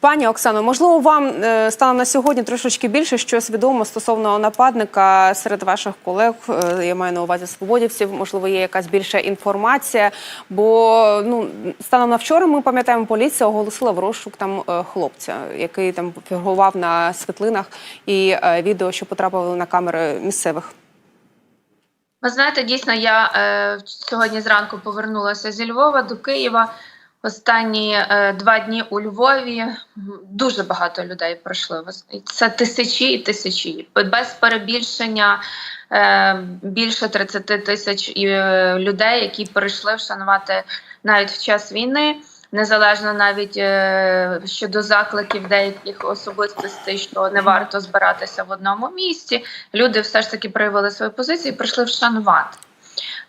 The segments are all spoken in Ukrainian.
Пані Оксано, можливо, вам е, станом на сьогодні трошечки більше щось відомо стосовно нападника серед ваших колег. е, Я маю на увазі свободівців. Можливо, є якась більша інформація. Бо ну станом на вчора ми пам'ятаємо, поліція оголосила в розшук там е, хлопця, який там фігурував на світлинах і відео, що потрапили на камери місцевих. Ви знаєте, дійсно, я е, сьогодні зранку повернулася зі Львова до Києва. Останні е, два дні у Львові дуже багато людей пройшли. Це тисячі і тисячі. Без перебільшення е, більше 30 тисяч е, людей, які прийшли вшанувати навіть в час війни. Незалежно навіть е, щодо закликів деяких особистостей, що не варто збиратися в одному місці, люди все ж таки проявили свої позиції і прийшли вшанувати.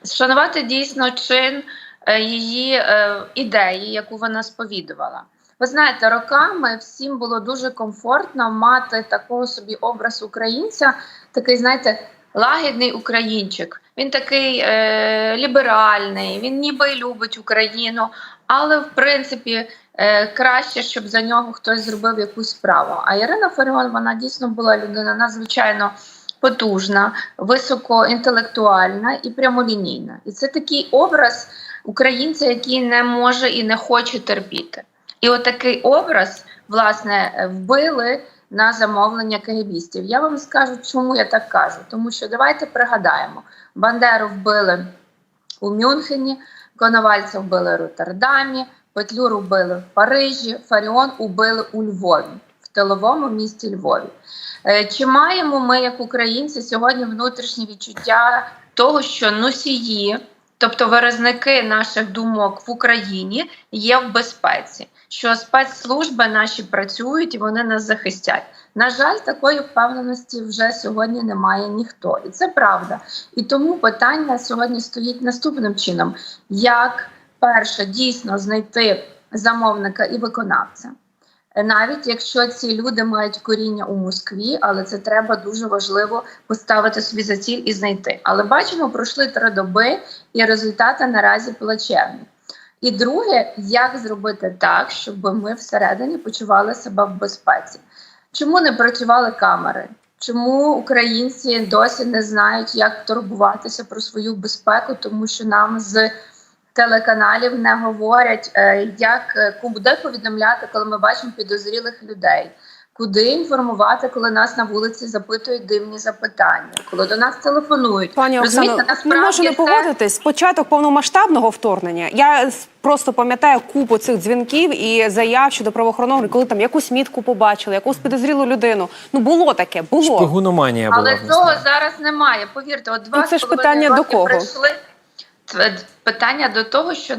Вшанувати дійсно чин її е, ідеї, яку вона сповідувала. Ви знаєте, роками всім було дуже комфортно мати такого собі образ українця, такий, знаєте, лагідний українчик. Він такий е, ліберальний, він ніби й любить Україну, але в принципі е, краще, щоб за нього хтось зробив якусь справу. А Ірина Фаріон, вона дійсно була людина надзвичайно потужна, високоінтелектуальна і прямолінійна. І це такий образ українця, який не може і не хоче терпіти. І отакий образ, власне, вбили на замовлення кагібістів. Я вам скажу, чому я так кажу. Тому що давайте пригадаємо: Бандеру вбили у Мюнхені, Коновальця вбили в Роттердамі, Петлюру вбили в Парижі, Фаріон убили у Львові, в тиловому місті Львові. Е, Чи маємо ми, як українці, сьогодні внутрішнє відчуття того, що носії, тобто виразники наших думок в Україні, є в безпеці, що спецслужби наші працюють і вони нас захистять? На жаль, такої впевненості вже сьогодні немає ніхто, і це правда. І тому питання сьогодні стоїть наступним чином: як перше дійсно знайти замовника і виконавця. Навіть якщо ці люди мають коріння у Москві, але це треба дуже важливо поставити собі за ціль і знайти. Але бачимо, пройшли три доби, і результати наразі плачевні. І друге, як зробити так, щоб ми всередині почували себе в безпеці? Чому не працювали камери? Чому українці досі не знають, як турбуватися про свою безпеку, тому що нам з телеканалів не говорять, е, як е, куди повідомляти, коли ми бачимо підозрілих людей, куди інформувати, коли нас на вулиці запитують дивні запитання, коли до нас телефонують. Пані Оксано, не можу не це- погодитись. Початок повномасштабного вторгнення. Я просто пам'ятаю купу цих дзвінків і заяв щодо правоохоронних, коли там якусь мітку побачили, якусь підозрілу людину. Ну було таке, було. Шпигуноманія була. Але цього зараз немає. Повірте, от два Ну, це ж питання до кого? прийшли. Питання до того, що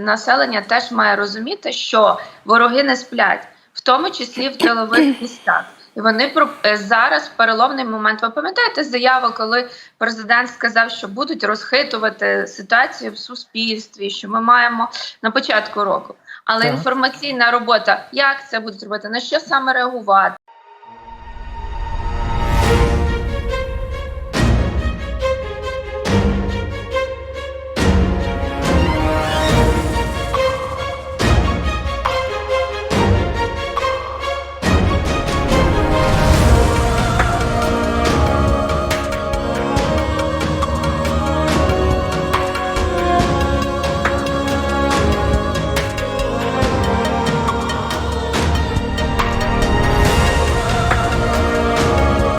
населення теж має розуміти, що вороги не сплять, в тому числі в тилових містах. І вони про е, зараз переломний момент. Ви пам'ятаєте заяву, коли президент сказав, що будуть розхитувати ситуацію в суспільстві, що ми маємо на початку року. Але Так. інформаційна робота, як це будуть робити, на що саме реагувати?